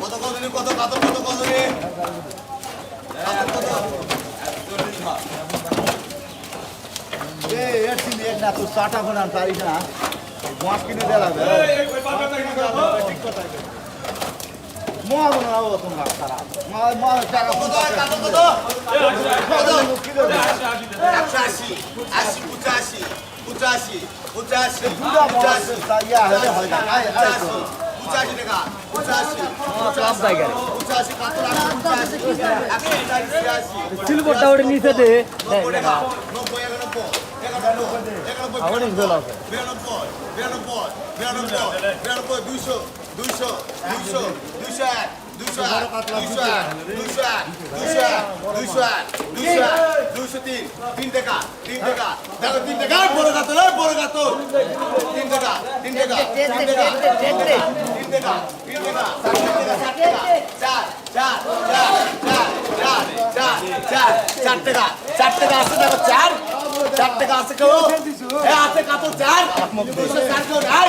কত কদিনী কত কত কত কদিনী না তো চাটা বানান তারিখ না মাছ কিনে দেওয়া ঠিক কথা সিলভারটা ওটা নিচে দে। বিরানব্বই বিরানব্বই বিরানব্বই বিরানব্বই দুইশো। দুইশো দুইশো দুইশো এক দুইশো এক দুইশো এক দুইশো এক দুইশো এক দুইশো এক দুইশো এক দুইশো তিন তিন টাকা তিন টাকা। দেখো তিন টাকা। বড় গাতো রে বড় গাতো তিন টাকা তিন টাকা তিন টাকা তিন টাকা তিন টাকা তিন টাকা চার চার চার চার চার চার চার টাকা চার টাকা আছে দেখো চার। চার টাকা আছে কেউ? আছে কত চার। দুশো চার কেউ? নাই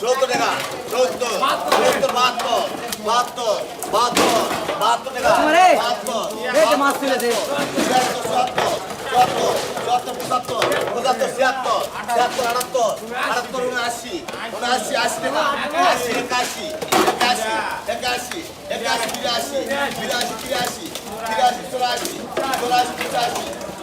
সত্তর টাকা সত্তর সত্তর বাহাত্তর বাহাত্তর বাহাত্তর বাহাত্তর টাকা আরে, বাহাত্তর দে দে মাছ তুলে দে ছিয়াত্তর চুয়াত্তর চুয়াত্তর চুয়াত্তর পঁচাত্তর পঁচাত্তর ছিয়াত্তর ছিয়াত্তর আটাত্তর আটাত্তর উনআশি উনআশি আশি টাকা আশি একাশি একাশি একাশি একাশি বিরাশি বিরাশি তিরাশি তিরাশি চৌরাশি চৌরাশি পঁচাশি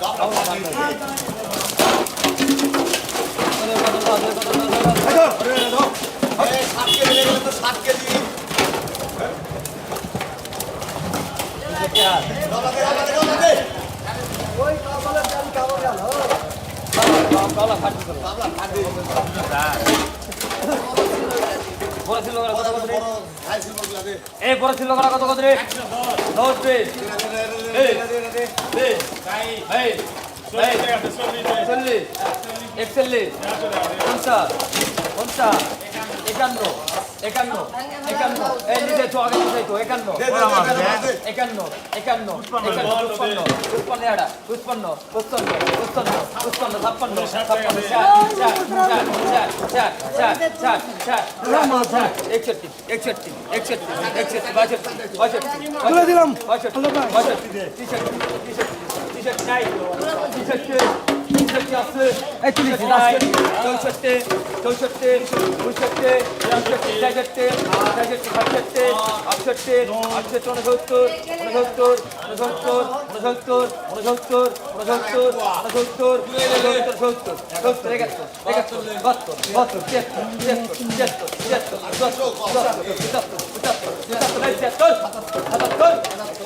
Vamos lá, vamos lá. বড় ছিল হাই সিলভারগুলা দে। এই বড় ছিল কত কত রে? 10 রে। এই দে এই চল্লিশ একচল্লিশ। পঞ্চাশ। পঞ্চাশ। একান্ন। একান্ন একান্ন এই নিজে তো আগে বুঝাই তো একান্ন একান্ন একান্ন উৎপন্ন উৎপন্ন এটা উৎপন্ন উৎপন্ন উৎপন্ন উৎপন্ন ছাপ্পান্ন ছাপ্পান্ন চার চার চার চার চার চার একষট্টি একষট্টি একষট্টি একষট্টি বাষট্টি বাষট্টি বাষট্টি বাষট্টি বাষট্টি তিষট্টি তিষট্টি তিষট্টি তিষট্টি তিষট্টি আছে নাই চৌষট্টি চৌষট্টি পঁয়ষট্টি পঁয়ষট্টি ছেষট্টি ছেষট্টি সাতষট্টি আটষট্টি আটষট্টি উনসত্তর উনসত্তর উনসত্তর উনসত্তর উনসত্তর উনসত্তর উনসত্তর উনসত্তর সত্তর সত্তর একাত্তর একাত্তর বাহাত্তর বাহাত্তর তিয়াত্তর তিয়াত্তর তিয়াত্তর তিয়াত্তর চুয়াত্তর পঁচাত্তর পঁচাত্তর পঁচাত্তর এই তিয়াত্তর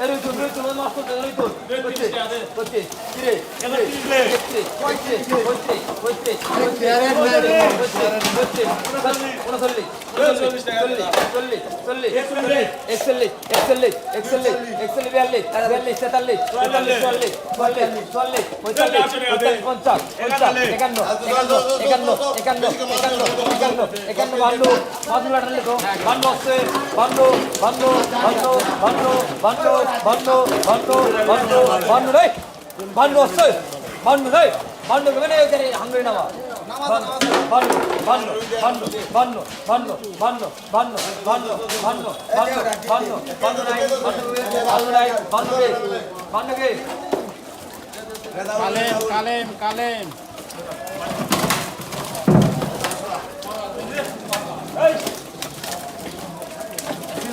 রইতুন রইতুন ওই মাছ করতে রইতুন কিরে উনচল্লিশ চল্লিশ চল্লিশ চল্লিশ একচল্লিশ একচল্লিশ একচল্লিশ একচল্লিশ বিয়াল্লিশ বিয়াল্লিশ তেতাল্লিশ পঁয়তাল্লিশ পঁয়তাল্লিশ পঞ্চাশ পঞ্চাশ একান্ন একান্ন একান্ন একান্ন একান্ন একান্ন একান্ন বান্ন বান্ন বান্ন হচ্ছে বান্ন বান্ন বান্ন বান্ন বান্ন বান্ন বান্ন রে বান্ন হচ্ছে বান্ন রে বান্ন কেমন হাঙ্গরি নামা বান্ন বান্ন বান্ন বান্ন বান্ন বান্ন বান্ন বান্ন বান্ন বান্ন বান্ন নাই বান্ন নাই বান্ন কে বান্ন কে কালেম কালেম কালেম